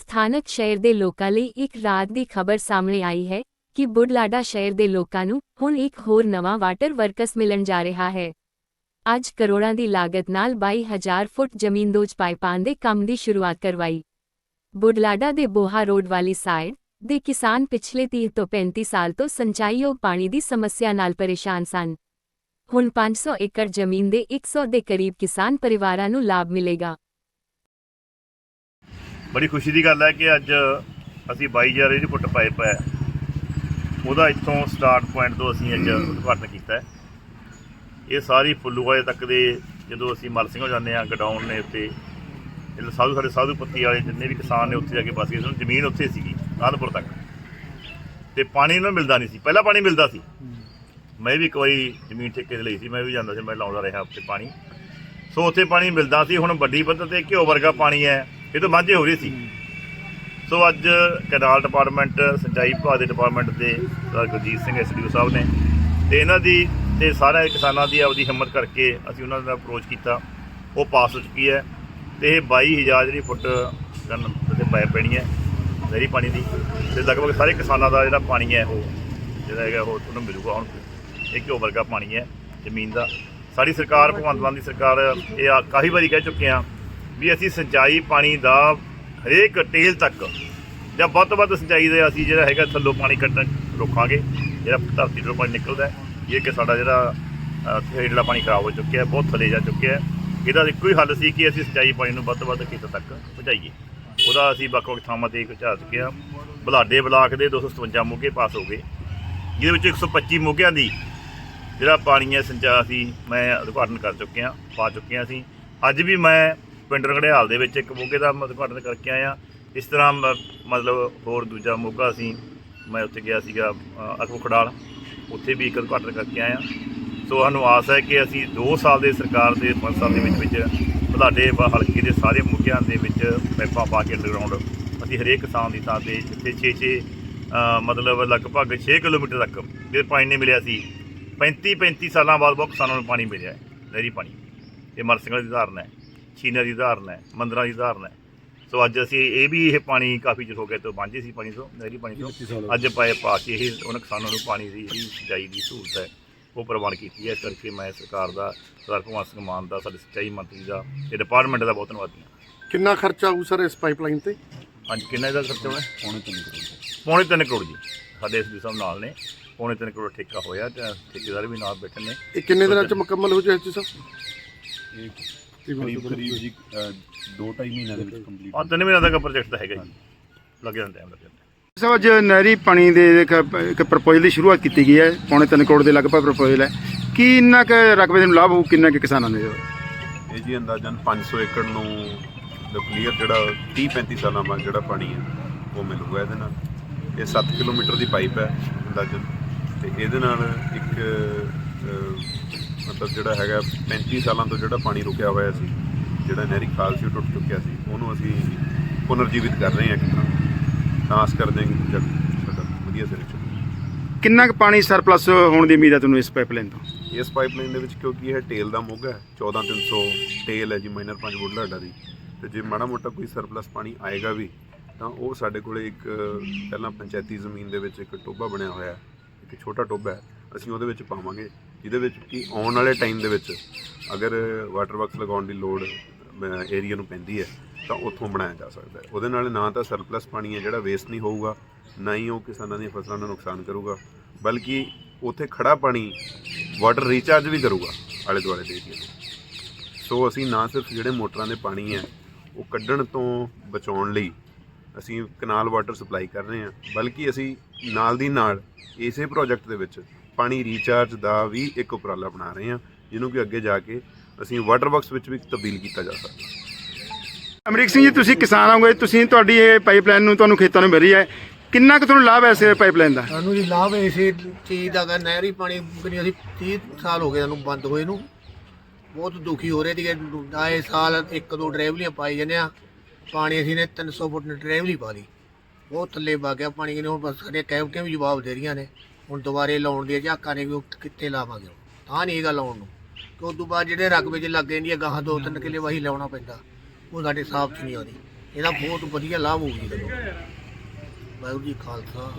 ਸਥਾਨਕ ਸ਼ਹਿਰ ਦੇ ਲੋਕਾਂ ਲਈ ਇੱਕ ਰਾਤ ਦੀ ਖਬਰ ਸਾਹਮਣੇ ਆਈ ਹੈ ਕਿ ਬੁਢਲਾਡਾ ਸ਼ਹਿਰ ਦੇ ਲੋਕਾਂ ਨੂੰ ਹੁਣ ਇੱਕ ਹੋਰ ਨਵਾਂ ਵਾਟਰ ਵਰਕਸ ਮਿਲਣ ਜਾ ਰਿਹਾ ਹੈ। ਅੱਜ ਕਰੋੜਾਂ ਦੀ ਲਾਗਤ ਨਾਲ 22000 ਫੁੱਟ ਜ਼ਮੀਨਦੋਜ਼ ਪਾਈਪਾਂ ਦੇ ਕੰਮ ਦੀ ਸ਼ੁਰੂਆਤ ਕਰਵਾਈ। ਬੁਢਲਾਡਾ ਦੇ ਬੋਹਾ ਰੋਡ ਵਾਲੀ ਸਾਈਡ ਦੇ ਕਿਸਾਨ ਪਿਛਲੇ 30 ਤੋਂ 35 ਸਾਲ ਤੋਂ ਸਿੰਚਾਈਯੋਗ ਪਾਣੀ ਦੀ ਸਮੱਸਿਆ ਨਾਲ ਪਰੇਸ਼ਾਨ ਸਨ। ਹੁਣ 500 ਏਕੜ ਜ਼ਮੀਨ ਦੇ 100 ਦੇ ਕਰੀਬ ਕਿਸਾਨ ਪਰਿਵਾਰਾਂ ਨੂੰ ਲਾਭ ਮਿਲੇਗਾ। ਬੜੀ ਖੁਸ਼ੀ ਦੀ ਗੱਲ ਹੈ ਕਿ ਅੱਜ ਅਸੀਂ 22000 ਇਹਦੀ ਫੁੱਟ ਪਾਈਪ ਹੈ। ਉਹਦਾ ਇੱਥੋਂ ਸਟਾਰਟ ਪੁਆਇੰਟ ਤੋਂ ਅਸੀਂ ਅੱਜ ਉਦਘਾਟਨ ਕੀਤਾ ਹੈ। ਇਹ ਸਾਰੀ ਫੁੱਲੂਵਾਏ ਤੱਕ ਦੇ ਜਦੋਂ ਅਸੀਂ ਮਲ ਸਿੰਘ ਹੋ ਜਾਂਦੇ ਆ ਗਡਾਊਨ ਨੇ ਉੱਤੇ ਇਹ ਸਾਧੂ ਸਾਡੇ ਸਾਧੂ ਪੱਤੀ ਵਾਲੇ ਜਿੰਨੇ ਵੀ ਕਿਸਾਨ ਨੇ ਉੱਥੇ ਜਾ ਕੇ ਬਸ ਗਏ ਸਨ ਜ਼ਮੀਨ ਉੱਥੇ ਸੀਗੀ ਆਨੰਦਪੁਰ ਤੱਕ। ਤੇ ਪਾਣੀ ਉਹਨਾਂ ਨੂੰ ਮਿਲਦਾ ਨਹੀਂ ਸੀ। ਪਹਿਲਾਂ ਪਾਣੀ ਮਿਲਦਾ ਸੀ। ਮੈਂ ਵੀ ਇੱਕ ਵਾਰੀ ਜ਼ਮੀਨ ਠੇਕੇ ਤੇ ਲਈ ਸੀ ਮੈਂ ਵੀ ਜਾਂਦਾ ਸੀ ਮੈਂ ਲਾਉਂਦਾ ਰਿਹਾ ਉੱਥੇ ਪਾਣੀ। ਸੋ ਉੱਥੇ ਪਾਣੀ ਮਿਲਦਾ ਸੀ ਹੁਣ ਵੱਡੀ ਪੱਧਰ ਤੇ ਘਿਓ ਵਰਗਾ ਪਾਣੀ ਹੈ। ਇਹ ਤਾਂ ਮਾਝੇ ਹੋ ਰਹੇ ਸੀ। ਸੋ ਅੱਜ ਕਨਾਲ ਡਿਪਾਰਟਮੈਂਟ, ਸਿੰਚਾਈ ਵਿਭਾਗ ਦੇ ਡਿਪਾਰਟਮੈਂਟ ਦੇ ਸਰਦਾਰ ਗੁਰਜੀਤ ਸਿੰਘ ਐਸਡੀਓ ਸਾਹਿਬ ਨੇ ਤੇ ਇਹਨਾਂ ਦੀ ਤੇ ਸਾਰੇ ਕਿਸਾਨਾਂ ਦੀ ਆਪਦੀ ਹਿੰਮਤ ਕਰਕੇ ਅਸੀਂ ਉਹਨਾਂ ਦਾ ਅਪਰੋਚ ਕੀਤਾ। ਉਹ ਪਾਸ ਹੋ ਚੁੱਕੀ ਹੈ ਤੇ ਇਹ 22000 ਜਿਹੜੀ ਫੁੱਟ ਗਨ ਤੇ ਪਾਇਪ ਪੈਣੀ ਹੈ, ਨਹਿਰੀ ਪਾਣੀ ਦੀ ਤੇ ਲਗਭਗ ਸਾਰੇ ਕਿਸਾਨਾਂ ਦਾ ਜਿਹੜਾ ਪਾਣੀ ਹੈ ਉਹ ਜਿਹੜਾ ਹੈਗਾ ਉਹ ਤੁਹਾਨੂੰ ਮਿਲੂਗਾ ਹੁਣ। ਇਹ ਘਿਓ ਵਰਗਾ ਪਾਣੀ ਹੈ ਜ਼ਮੀਨ ਦਾ। ਸਾਡੀ ਸਰਕਾਰ, ਭਗਵੰਤ ਮਾਨ ਦੀ ਸਰਕਾਰ ਇਹ ਆ- ਕਾਫੀ ਵਾਰੀ ਕਹਿ ਚੁੱਕੇ ਆ ਵੀ ਅਸੀਂ ਸਿੰਚਾਈ ਪਾਣੀ ਦਾ ਹਰੇਕ ਟੇਲ ਤੱਕ ਜਾਂ ਵੱਧ ਤੋਂ ਵੱਧ ਸਿੰਚਾਈ ਦੇ ਅਸੀਂ ਜਿਹੜਾ ਹੈਗਾ ਥੱਲੋਂ ਪਾਣੀ ਕੱਢਣ ਰੋਕਾਂਗੇ। ਜਿਹੜਾ ਧਰਤੀ ਤੋਂ ਪਾਣੀ ਨਿਕਲਦਾ ਹੈ ਇਹ ਕਿ ਸਾਡਾ ਜਿਹੜਾ ਹੇਠਲਾ ਪਾਣੀ ਖਰਾਬ ਹੋ ਚੁੱਕਿਆ ਬਹੁਤ ਥੱਲੇ ਜਾ ਚੁੱਕਿਆ ਹੈ। ਇਹਦਾ ਇੱਕੋ ਹੀ ਹੱਲ ਸੀ ਕਿ ਅਸੀਂ ਸਿੰਚਾਈ ਪਾਣੀ ਨੂੰ ਵੱਧ ਤੋਂ ਵੱਧ ਖੇਤਾਂ ਤੱਕ ਪਹੁੰਚਾਈਏ। ਉਹਦਾ ਅਸੀਂ ਵੱਖ ਵੱਖ ਥਾਵਾਂ ਤੇ ਪਹੁੰਚਾ ਚੁੱਕੇ ਹਾਂ। ਬਲਾਡੇ ਬਲਾਕ ਦੇ 257 ਮੋਗੇ ਪਾਸ ਹੋ ਗਏ। ਜਿਹਦੇ ਵਿੱਚ 125 ਮੋਗਿਆਂ ਦੀ ਜਿਹੜਾ ਪਾਣੀ ਹੈ, ਸਿੰਚਾ ਅਸੀਂ, ਮੈਂ ਉਦਘਾਟਨ ਕਰ ਚੁੱਕਿਆ, ਪਾ ਚੁੱਕੇ ਹਾਂ ਅਸੀਂ ਅੱਜ ਵੀ ਮੈਂ ਪਿੰਡ ਰੰਗੜਿਆਲ ਦੇ ਵਿੱਚ ਇੱਕ ਮੋਗੇ ਦਾ ਉਦਘਾਟਨ ਕਰਕੇ ਆਇਆ। ਇਸ ਤਰ੍ਹਾਂ ਮ- ਮਤਲਬ ਹੋਰ ਦੂਜਾ ਮੋਗਾ ਅਸੀਂ, ਮੈਂ ਉੱਥੇ ਗਿਆ ਸੀਗਾ ਅਕਬਰ ਉੱਥੇ ਵੀ ਇੱਕ ਉਦਘਾਟਨ ਕਰਕੇ ਆਇਆ। ਸੋ ਸਾਨੂੰ ਆਸ ਹੈ ਕਿ ਅਸੀਂ 2 ਸਾਲ ਦੇ ਸਰਕਾਰ ਦੇ 5 ਸਾਲ ਦੇ ਵਿੱਚ ਵਿੱਚ ਬਲਾਡੇ ਹਲਕੇ ਦੇ ਸਾਰੇ ਮੋਗਿਆਂ ਦੇ ਵਿੱਚ ਪੈਪਾਂ ਪਾ ਕੇ ਅੰਡਰਗਰਾਉਂਡ ਅਸੀਂ ਹਰੇਕ ਕਿਸਾਨ ਦੀ ਥਾਂ ਤੇ ਜਿੱਥੇ 6 6 ਮਤਲਬ ਲਗਭਗ 6 ਕਿਲੋਮੀਟਰ ਤੱਕ ਜੇ ਪਾਣੀ ਨਹੀਂ ਮਿਲਿਆ ਸੀ 35 35 ਸਾਲਾਂ ਬਾਅਦ ਬਹੁਤ ਕਿਸਾਨਾਂ ਨੂੰ ਪਾਣੀ ਮਿਲਿਆ ਹੈ, ਨਹਿਰੀ ਪਾਣੀ। ਇਹ ਮਰਸਿੰਗਲ ਦੀ ਧਾਰਨ ਹੈ। ਛੀਨਾ ਦੀ ਧਾਰਨ ਹੈ ਮੰਦਰਾਂ ਦੀ ਧਾਰਨ ਹੈ। ਸੋ ਅੱਜ ਅਸੀਂ ਇਹ ਵੀ ਇਹ ਪਾਣੀ ਕਾਫੀ ਚਿਰ ਹੋ ਗਿਆ ਤੋਂ ਵਾਂਝੇ ਸੀ ਪਾਣੀ ਤੋਂ ਨਹਿਰੀ ਪਾਣੀ ਤੋਂ। ਅੱਜ ਪਾਏ ਪਾ ਕੇ ਇਹ ਉਹਨਾਂ ਕਿਸਾਨਾਂ ਨੂੰ ਪਾਣੀ ਦੀ ਜਿਹੜੀ ਸਿੰਚਾਈ ਦੀ ਸਹੂਲਤ ਹੈ ਉਹ ਪ੍ਰਵਾਨ ਕੀਤੀ ਹੈ। ਇਸ ਕਰਕੇ ਮੈਂ ਸਰਕਾਰ ਦਾ ਸਰਦਾਰ ਭਗਵੰਤ ਸਿੰਘ ਮਾਨ ਦਾ ਸਾਡੇ ਸਿੰਚਾਈ ਮੰਤਰੀ ਦਾ ਤੇ ਡਿਪਾਰਟਮੈਂਟ ਦਾ ਬਹੁਤ ਧੰਨਵਾਦੀ ਹਾਂ। ਕਿੰਨਾ ਖਰਚਾ ਆਊ ਸਰ ਇਸ ਪਾਈਪਲਾਈਨ ਤੇ? ਹਾਂਜੀ ਕਿੰਨਾ ਇਹਦਾ ਖਰਚਾ ਹੋਣਾ? ਪੌਣੇ ਤਿੰਨ ਕਰੋੜ ਪੌਣੇ ਤਿੰਨ ਕਰੋੜ ਜੀ। ਸਾਡੇ ਇਸ ਸਾਹਿਬ ਨਾਲ ਨੇ। ਪੌਣੇ ਤਿੰਨ ਕਰੋੜ ਠੇਕਾ ਹੋਇਆ ਤੇ ਠੇਕੇਦਾਰ ਵੀ ਨਾਲ ਬੈਠੇ ਨੇ। ਇਹ ਕਿੰਨੇ ਦਿਨਾਂ ਚ ਮੁਕੰਮਲ ਹੋ ਜਾਏ ਜੀ ਸਰ? ਇਹ ਕਰੀਬ ਕਰੀਬ ਜੀ 2.5 ਮਹੀਨਿਆਂ ਦੇ ਵਿੱਚ ਕੰਪਲੀਟ ਆ ਤਿੰਨ ਮਹੀਨਿਆਂ ਤੱਕ ਪ੍ਰੋਜੈਕਟ ਤਾਂ ਹੈਗਾ ਜੀ। ਲੱਗ ਜਾਂਦਾ ਟਾਈਮ ਲੱਗ ਜਾਂਦਾ ਸਭ ਅੱਜ ਨਹਿਰੀ ਪਾਣੀ ਦੇ ਇੱਕ ਪ੍ਰਪੋਜ਼ਲ ਦੀ ਸ਼ੁਰੂਆਤ ਕੀਤੀ ਗਈ ਹੈ। ਪੌਣੇ 3 ਕਰੋੜ ਦੇ ਲਗਭਗ ਪ੍ਰਪੋਜ਼ਲ ਹੈ। ਕੀ ਇੰਨਾ ਕੁ ਰਕਬੇ ਨੂੰ ਲਾਭ ਹੋਊ? ਕਿੰਨਾ ਕੁ ਕਿਸਾਨਾਂ ਨੂੰ ਇਹ ਜੀ ਅੰਦਾਜ਼ਨ 500 ਏਕੜ ਨੂੰ ਕਲੀਅਰ ਜਿਹੜਾ 30 35 ਸਾਲਾਂ ਬਾਅਦ ਜਿਹੜਾ ਪਾਣੀ ਹੈ ਉਹ ਮਿਲੂਗਾ ਇਹਦੇ ਨਾਲ। ਇਹ 7 ਕਿਲੋਮੀਟਰ ਦੀ ਪਾਈਪ ਹੈ ਅੰਦਾਜ਼ਨ। ਤੇ ਇਹਦੇ ਨਾਲ ਇੱਕ ਮਤਲਬ ਜਿਹੜਾ ਹੈਗਾ 35 ਸਾਲਾਂ ਤੋਂ ਜਿਹੜਾ ਪਾਣੀ ਰੁਕਿਆ ਹੋਇਆ ਸੀ ਜਿਹੜਾ ਨਹਿਰੀ ਖਾਲ ਸੀ ਟੁੱਟ ਚੁੱਕਿਆ ਸੀ ਉਹਨੂੰ ਅਸੀਂ ਪੁਨਰਜੀਵਿਤ ਕਰ ਰਹੇ ਹਾਂ ਇੱਕ ਤਰ੍ਹਾਂ। ਤਾਂ ਆਸ ਕਰਦੇ ਹਾਂ ਕਿ ਸਾਡਾ ਵਧੀਆ ਸਿਰੇ ਚੱਲੂ ਕਿੰਨਾ ਕੁ ਪਾਣੀ ਸਰਪਲਸ ਹੋਣ ਦੀ ਉਮੀਦ ਹੈ ਤੁਹਾਨੂੰ ਇਸ ਪਾਈਪਲਾਈਨ ਤੋਂ? ਇਸ ਪਾਈਪਲਾਈਨ ਦੇ ਵਿੱਚ ਕਿਉਂਕਿ ਇਹ ਟੇਲ ਦਾ ਮੋਗਾ ਹੈ 14300 ਟੇਲ ਹੈ ਜੀ ਮਾਈਨਰ 5 ਬੁੱਢਲਾਡਾ ਦੀ। ਤੇ ਜੇ ਮਾੜਾ ਮੋਟਾ ਕੋਈ ਸਰਪਲਸ ਪਾਣੀ ਆਏਗਾ ਵੀ ਤਾਂ ਉਹ ਸਾਡੇ ਕੋਲੇ ਇੱਕ ਪਹਿਲਾਂ ਪੰਚਾਇਤੀ ਜ਼ਮੀਨ ਦੇ ਵਿੱਚ ਇੱਕ ਟੋਬਾ ਬਣਿਆ ਹੋਇਆ ਹੈ ਇੱਕ ਛੋਟਾ ਟੋਬਾ ਹੈ ਅਸੀਂ ਉਹਦੇ ਵਿੱਚ ਪਾਵਾਂਗੇ। ਜਿਹਦੇ ਵਿੱਚ ਕਿ ਆਉਣ ਵਾਲੇ ਟਾਈਮ ਦੇ ਵਿੱਚ ਅਗਰ ਵਾਟਰ ਵਰਕਸ ਲਗਾਉਣ ਦੀ ਲੋੜ ਏਰੀਆ ਨੂੰ ਪੈਂਦੀ ਹੈ, ਤਾਂ ਉੱਥੋਂ ਬਣਾਇਆ ਜਾ ਸਕਦਾ ਹੈ। ਉਹਦੇ ਨਾਲ ਨਾ ਤਾਂ ਸਰਪਲਸ ਪਾਣੀ ਹੈ ਜਿਹੜਾ ਵੇਸਟ ਨਹੀਂ ਹੋਊਗਾ, ਨਾ ਹੀ ਉਹ ਕਿਸਾਨਾਂ ਦੀਆਂ ਫਸਲਾਂ ਨੂੰ ਨੁਕਸਾਨ ਕਰੂਗਾ, ਬਲਕਿ ਉੱਥੇ ਖੜਾ ਪਾਣੀ ਵਾਟਰ ਰੀਚਾਰਜ ਵੀ ਕਰੂਗਾ ਆਲੇ ਦੁਆਲੇ ਦੇ ਏਰੀਆ ਨੂੰ ਸੋ ਅਸੀਂ ਨਾ ਸਿਰਫ ਜਿਹੜੇ ਮੋਟਰਾਂ ਦੇ ਪਾਣੀ ਹੈ, ਉਹ ਕੱਢਣ ਤੋਂ ਬਚਾਉਣ ਲਈ ਅਸੀਂ ਕਨਾਲ ਵਾਟਰ ਸਪਲਾਈ ਕਰ ਰਹੇ ਹਾਂ, ਬਲਕਿ ਅਸੀਂ ਨਾਲ ਦੀ ਨਾਲ ਇਸੇ ਪ੍ਰੋਜੈਕਟ ਦੇ ਵਿੱਚ ਪਾਣੀ ਰੀਚਾਰਜ ਦਾ ਵੀ ਇੱਕ ਉਪਰਾਲਾ ਬਣਾ ਰਹੇ ਹਾਂ ਜਿਹਨੂੰ ਕਿ ਅੱਗੇ ਜਾ ਕੇ ਅਸੀਂ ਵਾਟਰ ਵਰਕਸ ਵਿੱਚ ਵੀ ਤਬਦੀਲ ਕੀਤਾ ਜਾ ਸਕਦਾ। ਅਮਰੀਕ ਸਿੰਘ ਜੀ ਤੁਸੀਂ ਕਿਸਾਨ ਹੋਗੇ ਤੁਸੀਂ ਤੁਹਾਡੀ ਇਹ ਪਾਈਪਲਾਈਨ ਨੂੰ ਤੁਹਾਨੂੰ ਖੇਤਾਂ ਨੂੰ ਮਿਲ ਰਹੀ ਹੈ। ਕਿੰਨਾ ਕੁ ਤੁਹਾਨੂੰ ਲਾਭ ਹੈ ਇਸ ਪਾਈਪਲਾਈਨ ਦਾ? ਸਾਨੂੰ ਜੀ ਲਾਭ ਇਸੇ ਚੀਜ਼ ਦਾ ਗਾ ਨਹਿਰੀ ਪਾਣੀ ਕਰੀ ਅਸੀਂ 30 ਸਾਲ ਹੋ ਗਏ ਸਾਨੂੰ ਬੰਦ ਹੋਏ ਨੂੰ। ਬਹੁਤ ਦੁਖੀ ਹੋ ਰਹੇ ਸੀਗੇ। ਆਏ ਸਾਲ ਇੱਕ ਦੋ ਡਰਾਈਵਲੀਆਂ ਪਾਈ ਜਾਂਦੇ ਆ। ਪਾਣੀ ਅਸੀਂ ਨੇ 300 ਫੁੱਟ ਡਰਾਈਵਲੀ ਪਾ ਲਈ। ਬਹੁਤ ਥੱਲੇ ਵਗ ਗਿਆ ਪਾਣੀ ਕਿਨੇ ਹੁਣ ਬਸ ਸਾਡੇ ਕੈਬਟੀਆਂ ਵੀ ਜਵਾਬ ਦੇ ਰਹੀਆਂ ਨੇ। ਹੁਣ ਦੁਬਾਰੇ ਲਾਉਣ ਦੀ ਝਾਕਾਂ ਨੇ ਵੀ ਉਹ ਕਿੱਥੇ ਲਾਵਾਂਗੇ ਹੁਣ। ਤਾਂ ਨਹੀਂ ਹੈਗਾ ਲਾਉਣ ਨੂੰ। ਕਿ ਉਸ ਤੋਂ ਬਾਅਦ ਜਿਹੜੇ ਰਕਬੇ 'ਚ ਲੱਗ ਜਾਂਦੀ ਹੈ ਗਾਹਾਂ ਦੋ ਤਿੰਨ ਕਿੱਲੇ ਵਾਹੀ ਲਾਉਣਾ ਪੈਂਦਾ, ਉਹ ਸਾਡੇ ਹਿਸਾਬ 'ਚ ਨਹੀਂ ਆਉਂਦੀ। ਇਹਦਾ ਬਹੁਤ ਵਧੀਆ ਲਾਭ ਹੋਊ ਜੀ ਵਾਹਿਗੁਰੂ ਜੀ ਖਾਲਸਾ।